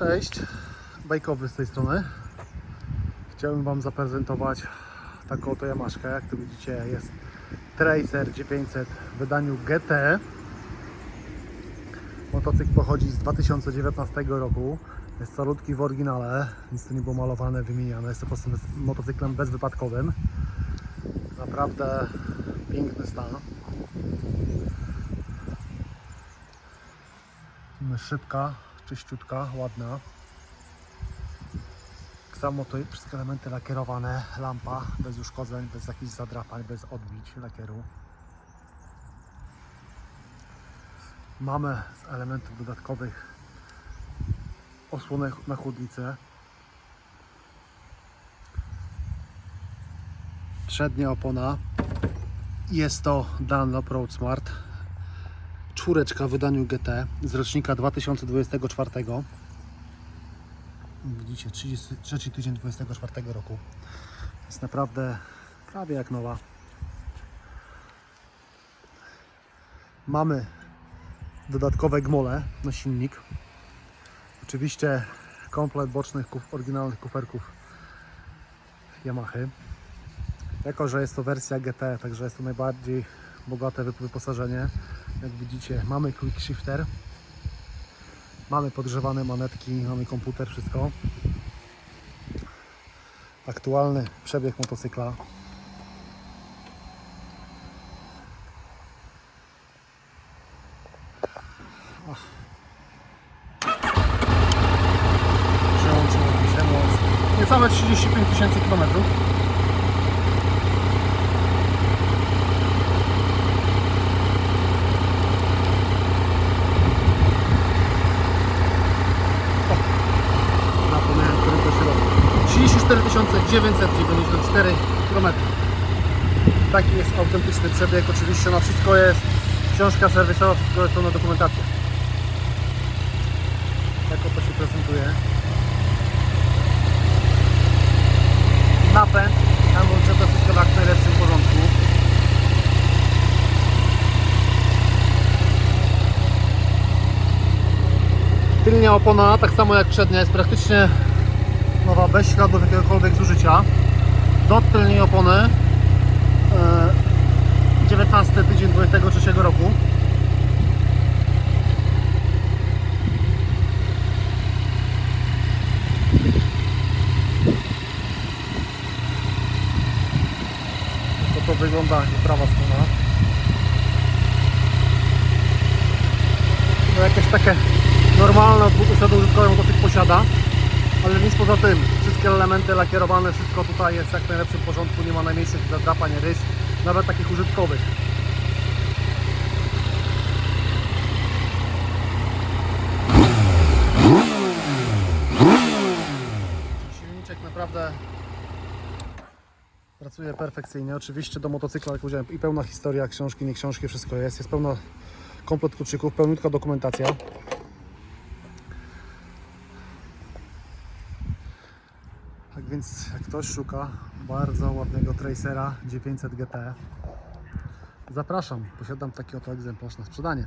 Cześć, bajkowy z tej strony. Chciałem Wam zaprezentować taką oto Yamaszkę. Jak tu widzicie jest Tracer G500 w wydaniu GT. Motocykl pochodzi z 2019 roku. Jest calutki w oryginale, nic tu nie było malowane, wymieniane. Jest to po prostu motocyklem bezwypadkowym. Naprawdę piękny stan. Szybka, czyściutka, ładna. Tak samo to wszystkie elementy lakierowane, lampa bez uszkodzeń, bez jakichś zadrapań, bez odbić lakieru. Mamy z elementów dodatkowych osłonę na chłodnicę. Przednia opona. Jest to Dunlop Road Smart. Czwóreczka w wydaniu GT z rocznika 2024. Widzicie, 33 tydzień 24 roku. Jest naprawdę prawie jak nowa. Mamy dodatkowe gmole na silnik. Oczywiście komplet bocznych oryginalnych kuferków Yamaha. Jako, że jest to wersja GT, także jest to najbardziej bogate wyp- wyposażenie. Jak widzicie, mamy quick shifter, mamy podgrzewane manetki, mamy komputer, wszystko. Aktualny przebieg motocykla. Ach. Przełączyłem się moc. Niecałe 35 tysięcy kilometrów. Zapomniałem, który to się robi. 34 994 km. Taki jest autentyczny przebieg. Oczywiście na wszystko jest książka serwisowa, wszystko jest pełna dokumentacja. Tak oto się prezentuje. Napęd, hamulce, to wszystko w najlepszym porządku. Tylnia opona, tak samo jak przednia, jest praktycznie nowa, bez śladów jakiegokolwiek zużycia. Do tylnej opony e, 19 tydzień 23 roku. To to wygląda i prawa strona. No jakieś takie normalne od usiadu użytkowe motocykl posiada. Ale nic poza tym, wszystkie elementy lakierowane, wszystko tutaj jest jak w najlepszym porządku, nie ma najmniejszych zadrapań, rys, nawet takich użytkowych. Silniczek naprawdę pracuje perfekcyjnie. Oczywiście do motocykla, jak powiedziałem, i pełna historia, książki, nie książki, wszystko jest. Jest pełna komplet kluczyków, pełniutka dokumentacja. Więc jak ktoś szuka bardzo ładnego Tracera 900 GT, zapraszam. Posiadam taki oto egzemplarz na sprzedanie.